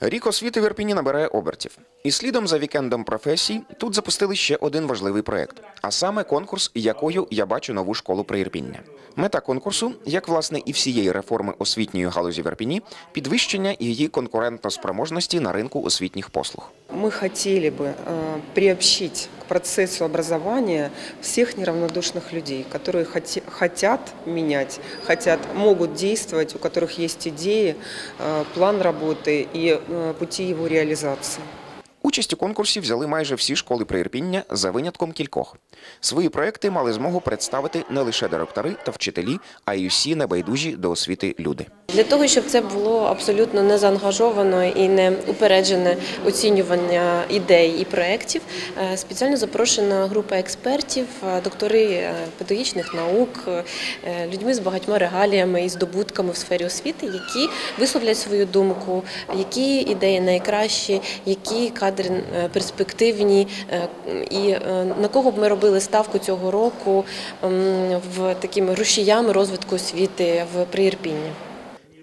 Рік освіти в Ірпіні набирає обертів. І слідом за вікендом професій тут запустили ще один важливий проект, а саме конкурс, якою я бачу нову школу при Ірпіння. Мета конкурсу, як власне і всієї реформи освітньої галузі в Ірпіні, підвищення її конкурентоспроможності на ринку освітніх послуг. Мы хотели бы э, приобщить к процессу образования всех неравнодушных людей, которые хоти- хотят менять, хотят, могут действовать, у которых есть идеи, э, план работы и э, пути его реализации. Участь у конкурсі взяли майже всі школи приірпіння за винятком кількох. Свої проекти мали змогу представити не лише директори та вчителі, а й усі небайдужі до освіти люди. Для того, щоб це було абсолютно не заангажовано і не упереджене оцінювання ідей і проєктів, е, спеціально запрошена група експертів, е, доктори е, педагогічних наук, людьми з багатьма регаліями і здобутками в сфері освіти, які висловлять свою думку, які ідеї найкращі, які кадри перспективні, і на кого б ми робили ставку цього року в такими рушіями розвитку освіти в Приірпінні.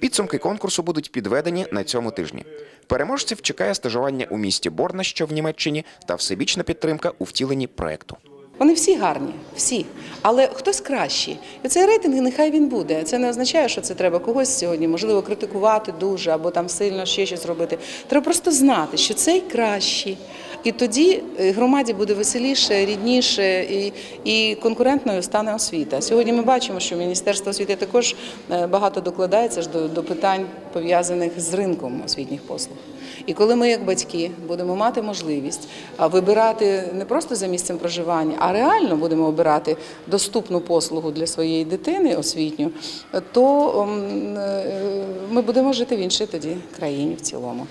Підсумки конкурсу будуть підведені на цьому тижні. Переможців чекає стажування у місті Борна, що в Німеччині, та всебічна підтримка у втіленні проекту. Вони всі гарні, всі. Але хтось кращий. І цей рейтинг нехай він буде. Це не означає, що це треба когось сьогодні, можливо, критикувати дуже або там сильно ще щось робити. Треба просто знати, що цей кращий. І тоді е, громаді буде веселіше, рідніше і, і конкурентною стане освіта. Сьогодні ми бачимо, що Міністерство освіти також е, багато докладається ж до, до питань пов'язаних з ринком освітніх послуг. І коли ми, як батьки, будемо мати можливість вибирати не просто за місцем проживання, а реально будемо обирати доступну послугу для своєї дитини освітню, то е, ми будемо жити в іншій тоді країні в цілому.